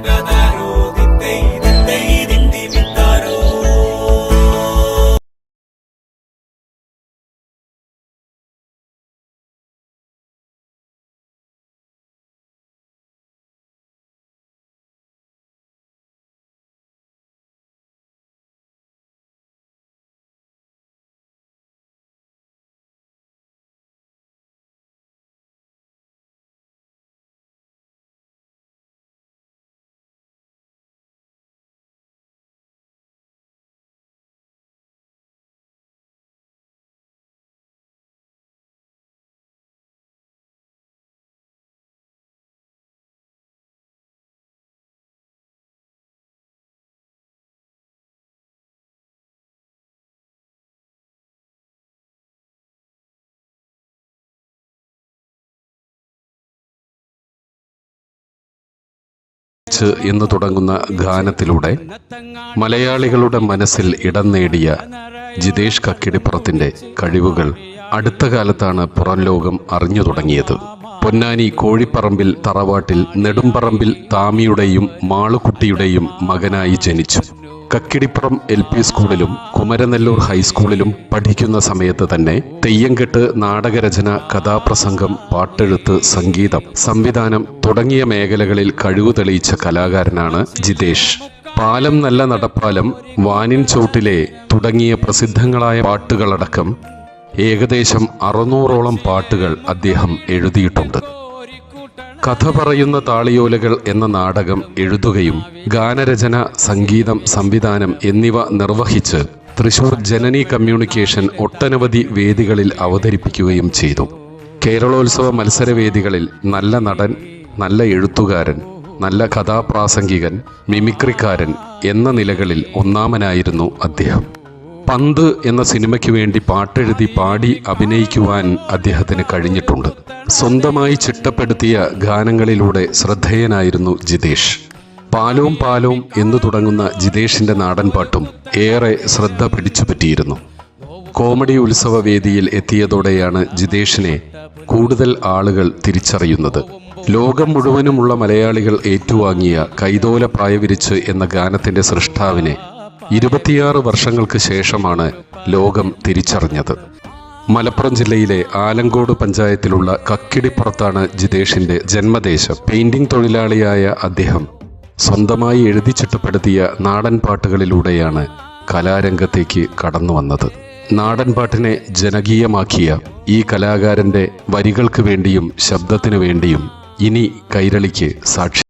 got എന്ന് തുടങ്ങുന്ന ഗാനത്തിലൂടെ മലയാളികളുടെ മനസ്സിൽ ഇടം നേടിയ ജിതേഷ് കക്കിടിപ്പുറത്തിന്റെ കഴിവുകൾ അടുത്ത കാലത്താണ് പുറം ലോകം അറിഞ്ഞു തുടങ്ങിയത്. പൊന്നാനി കോഴിപ്പറമ്പിൽ തറവാട്ടിൽ നെടുമ്പറമ്പിൽ താമിയുടെയും മാളുകുട്ടിയുടെയും മകനായി ജനിച്ചു. കക്കിടിപ്പുറം എൽ പി സ്കൂളിലും കുമരനെല്ലൂർ ഹൈസ്കൂളിലും പഠിക്കുന്ന സമയത്ത് തന്നെ തെയ്യംകെട്ട് നാടകരചന കഥാപ്രസംഗം പാട്ടെഴുത്ത് സംഗീതം സംവിധാനം തുടങ്ങിയ മേഖലകളിൽ കഴിവ് തെളിയിച്ച കലാകാരനാണ് ജിതേഷ്. പാലം നല്ല നടപ്പാലം വാനിൻ ചോട്ടിലെ തുടങ്ങിയ പ്രസിദ്ധങ്ങളായ പാട്ടുകളടക്കം ഏകദേശം അറുന്നൂറോളം പാട്ടുകൾ അദ്ദേഹം എഴുതിയിട്ടുണ്ട്. കഥ പറയുന്ന താളിയോലകൾ എന്ന നാടകം എഴുതുകയും ഗാനരചന സംഗീതം സംവിധാനം എന്നിവ നിർവഹിച്ച് തൃശൂർ ജനനി കമ്മ്യൂണിക്കേഷൻ ഒട്ടനവധി വേദികളിൽ അവതരിപ്പിക്കുകയും ചെയ്തു. കേരളോത്സവ മത്സരവേദികളിൽ നല്ല നടൻ നല്ല എഴുത്തുകാരൻ നല്ല കഥാപ്രാസംഗികൻ മിമിക്രിക്കാരൻ എന്ന നിലകളിൽ ഒന്നാമനായിരുന്നു അദ്ദേഹം. പന്ത് എന്ന സിനിമയ്ക്ക് വേണ്ടി പാട്ടെഴുതി പാടി അഭിനയിക്കുവാൻ അദ്ദേഹത്തിന് കഴിഞ്ഞിട്ടുണ്ട്. സ്വന്തമായി ചിട്ടപ്പെടുത്തിയ ഗാനങ്ങളിലൂടെ ശ്രദ്ധേയനായിരുന്നു ജിതേഷ്. പാലവും പാലവും എന്ന് തുടങ്ങുന്ന ജിതേഷിന്റെ നാടൻപാട്ടും ഏറെ ശ്രദ്ധ പിടിച്ചുപറ്റിയിരുന്നു കോമഡി ഉത്സവ വേദിയിൽ എത്തിയതോടെയാണ് ജിതേഷിനെ കൂടുതൽ ആളുകൾ തിരിച്ചറിയുന്നത്. ലോകം മുഴുവനുമുള്ള മലയാളികൾ ഏറ്റുവാങ്ങിയ കൈതോല പ്രായവിരിച്ച് എന്ന ഗാനത്തിന്റെ സൃഷ്ടാവിനെ ഇരുപത്തിയാറ് വർഷങ്ങൾക്ക് ശേഷമാണ് ലോകം തിരിച്ചറിഞ്ഞത്. മലപ്പുറം ജില്ലയിലെ ആലങ്കോട് പഞ്ചായത്തിലുള്ള കക്കിടിപ്പുറത്താണ് ജിതേഷിന്റെ ജന്മദേശം. പെയിന്റിംഗ് തൊഴിലാളിയായ അദ്ദേഹം സ്വന്തമായി എഴുതി ചിട്ടപ്പെടുത്തിയ നാടൻ പാട്ടുകളിലൂടെയാണ് കലാരംഗത്തേക്ക് കടന്നു വന്നത്. നാടൻ പാട്ടിനെ ജനകീയമാക്കിയ ഈ കലാകാരന്റെ വരികൾക്ക് വേണ്ടിയും ശബ്ദത്തിനു വേണ്ടിയും ഇനി കൈരളിക്ക് സാക്ഷി